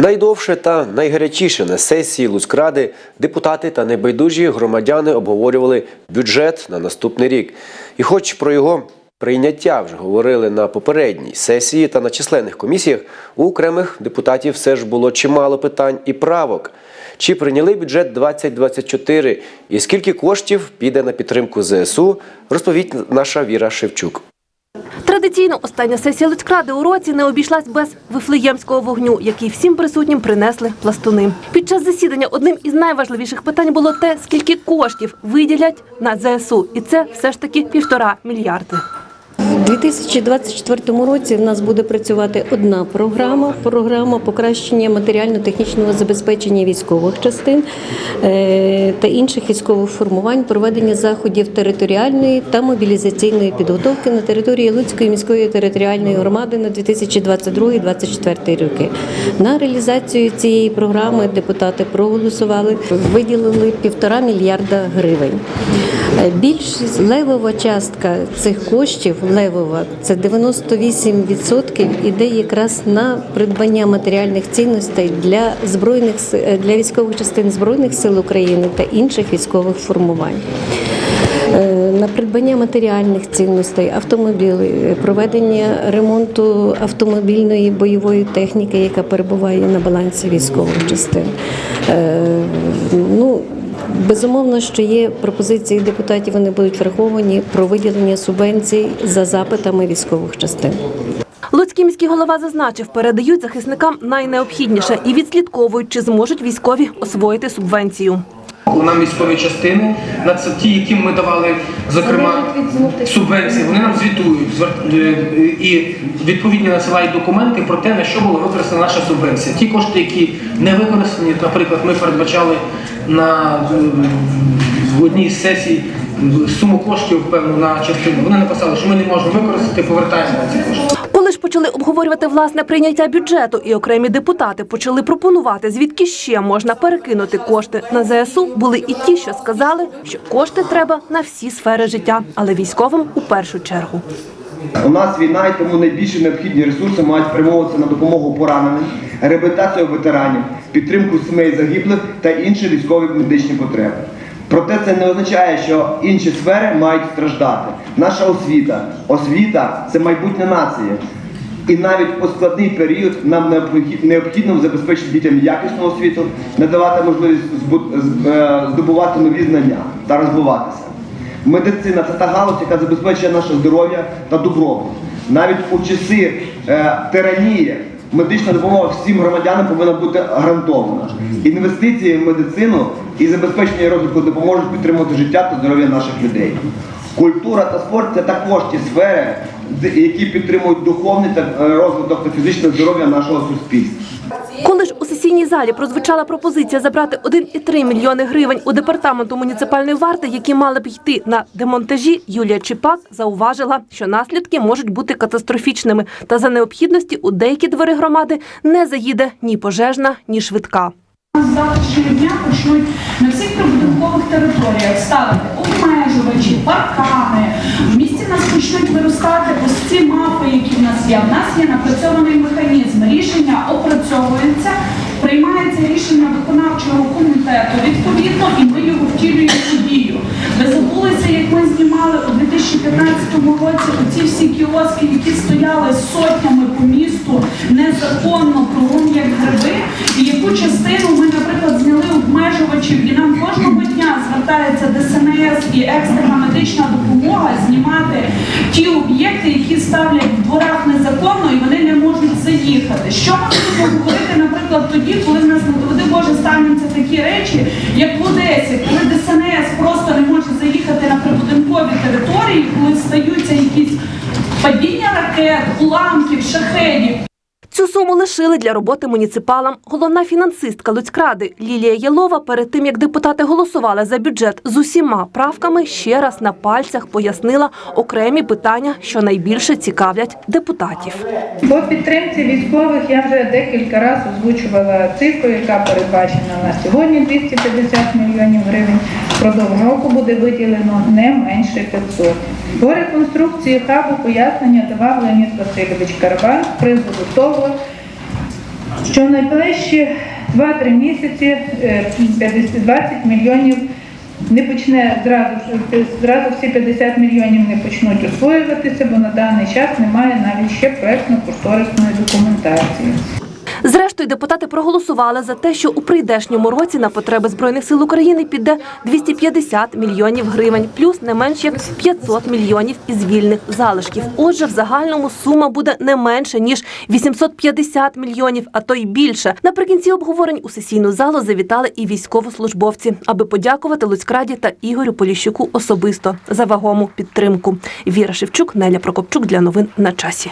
Найдовше та найгарячіше на сесії Луцькради депутати та небайдужі громадяни обговорювали бюджет на наступний рік. І хоч про його прийняття вже говорили на попередній сесії та на численних комісіях, у окремих депутатів все ж було чимало питань і правок. Чи прийняли бюджет 2024 і скільки коштів піде на підтримку ЗСУ, розповість наша Віра Шевчук. Традиційно остання сесія Луцькради у році не обійшлась без вифлеємського вогню, який всім присутнім принесли пластуни. Під час засідання одним із найважливіших питань було те, скільки коштів виділять на ЗСУ, і це все ж таки півтора мільярди. У 2024 році в нас буде працювати одна програма програма покращення матеріально-технічного забезпечення військових частин е, та інших військових формувань, проведення заходів територіальної та мобілізаційної підготовки на території Луцької міської територіальної громади на 2022-2024 роки. На реалізацію цієї програми депутати проголосували, виділили півтора мільярда гривень. Е, Більшість левова частка цих коштів левова це 98% іде якраз на придбання матеріальних цінностей для збройних е, для військових частин збройних сил України та інших військових формувань. Е, На придбання матеріальних цінностей, автомобілі, е, проведення ремонту автомобільної бойової техніки, яка перебуває на балансі військових частин. Е, Ну, Безумовно, що є пропозиції депутатів, вони будуть враховані про виділення субвенцій за запитами військових частин. Луцький міський голова зазначив, передають захисникам найнеобхідніше і відслідковують, чи зможуть військові освоїти субвенцію. Нам військові частини, на це ті, яким ми давали, зокрема, субвенції, вони нам звітують е, і відповідні надсилають документи про те, на що була використана наша субвенція. Ті кошти, які не використані, наприклад, ми передбачали на е, в одній з сесій суму коштів певну на частину. Вони написали, що ми не можемо використати, повертаємо ці кошти. Почали обговорювати власне прийняття бюджету, і окремі депутати почали пропонувати, звідки ще можна перекинути кошти на ЗСУ, були і ті, що сказали, що кошти треба на всі сфери життя, але військовим у першу чергу. У нас війна, і тому найбільші необхідні ресурси мають спрямовуватися на допомогу пораненим, реабілітацію ветеранів, підтримку сімей загиблих та інші військові медичні потреби. Проте це не означає, що інші сфери мають страждати. Наша освіта, освіта це майбутнє нації. І навіть у складний період нам необхід- необхідно забезпечити дітям якісну освіту, надавати можливість е, здобувати нові знання та розвиватися. Медицина це та галузь, яка забезпечує наше здоров'я та добробут. Навіть у часи е, тиранії медична допомога всім громадянам повинна бути гарантована. Інвестиції в медицину і забезпечення розвитку допоможуть підтримувати життя та здоров'я наших людей. Культура та спорт це також ті сфери, які підтримують духовний та е, розвиток та фізичне здоров'я нашого суспільства. Коли ж у сесійній залі прозвучала пропозиція забрати 1,3 мільйони гривень у департаменту муніципальної варти, які мали б йти на демонтажі, Юлія Чіпак зауважила, що наслідки можуть бути катастрофічними, та за необхідності у деякі двори громади не заїде ні пожежна, ні швидка. З завтрашнього дня почнуть на всіх прибудинкових територіях ставити обмежувачі, паркани. В місті нас почнуть виростати ось ці мапи, які в нас є. В нас є напрацьований механізм. Рішення опрацьовується, приймається рішення виконавчого комітету відповідно, і ми його втілюємо у дію. Ви забулися, як ми знімали у 2015 році оці всі кіоски, які стояли сотнями по місту незаконно кругом як гриби, яку частину ми, наприклад, зняли обмежувачів, і нам кожного дня звертається ДСНС і екстрена медична допомога знімати ті об'єкти, які ставлять в дворах незаконно, і вони не можуть заїхати. Що ми будемо говорити, наприклад, тоді, коли в нас не доведи Боже стануться такі речі, як в Одесі, коли ДСНС просто не може заїхати на прибудинкові території, коли стаються якісь падіння ракет, уламків, шахедів. Цю суму лишили для роботи муніципалам. Головна фінансистка Луцькради Лілія Єлова перед тим, як депутати голосували за бюджет з усіма правками, ще раз на пальцях пояснила окремі питання, що найбільше цікавлять депутатів. По підтримці військових я вже декілька разів озвучувала цифру, яка передбачена на сьогодні 250 мільйонів гривень. Впродовж року буде виділено не менше 500. По реконструкції хабу пояснення давав Леонід Васильович Карабан з приводу того, що найближчі 2-3 місяці е, 50 20 мільйонів не почне зразу, зразу всі 50 мільйонів не почнуть освоюватися, бо на даний час немає навіть ще проектно-кошторисної документації. Зрештою, депутати проголосували за те, що у прийдешньому році на потреби збройних сил України піде 250 мільйонів гривень, плюс не менш як 500 мільйонів із вільних залишків. Отже, в загальному сума буде не менше ніж 850 мільйонів, а то й більше. Наприкінці обговорень у сесійну залу завітали і військовослужбовці, аби подякувати Луцькраді та Ігорю Поліщуку особисто за вагому підтримку. Віра Шевчук, Неля Прокопчук для новин на часі.